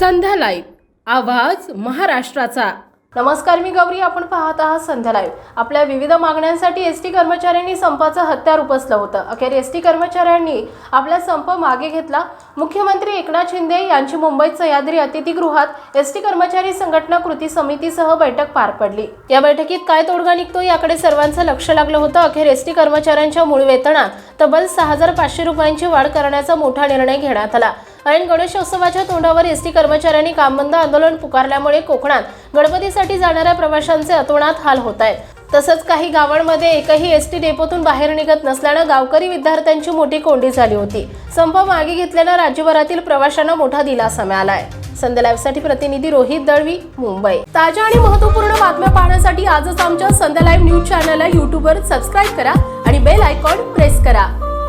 संध्या live. आवाज महाराष्ट्राचा. नमस्कार मी गौरी. आपण पाहत आहात संध्या लाईव्ह. आपल्या विविध मागण्यांसाठी एस टी कर्मचाऱ्यांनी संपाचं हत्यार उपसलं होतं. अखेर एस टी कर्मचाऱ्यांनी आपला संप मागे घेतला. मुख्यमंत्री एकनाथ शिंदे यांची मुंबईत सह्याद्री अतिथीगृहात एस टी कर्मचारी संघटना कृती समितीसह बैठक पार पडली. या बैठकीत काय तोडगा निघतो याकडे सर्वांचं लक्ष लागलं होतं. अखेर एस टी कर्मचाऱ्यांच्या मूळ वेतनात तब्बल सहा हजार पाचशे रुपयांची वाढ करण्याचा मोठा निर्णय घेण्यात आला. ऐन गणेशोत्सवाच्या तोंडावर एस टी कर्मचाऱ्यांनी कामबंद आंदोलन पुकारल्यामुळे कोकणात गणपतीसाठी जाणाऱ्या प्रवाशांचे अतोनात हाल होत आहेत. तसंच काही गावांमध्ये एकही एस टी डेपोतून बाहेर निघत नसल्यानं गावकरी विद्यार्थ्यांची मोठी कोंडी झाली होती. संप मागे घेतल्यानं राज्यभरातील प्रवाशांना मोठा दिलासा मिळालाय. संध्या लाईव्हसाठी प्रतिनिधी रोहित दळवी मुंबई. ताज्या आणि महत्त्वपूर्ण बातम्या पाहण्यासाठी आजच आमच्या संध्या लाईव्ह न्यूज चॅनलला यूट्यूबवर सबस्क्राईब करा आणि बेल आयकॉन प्रेस करा.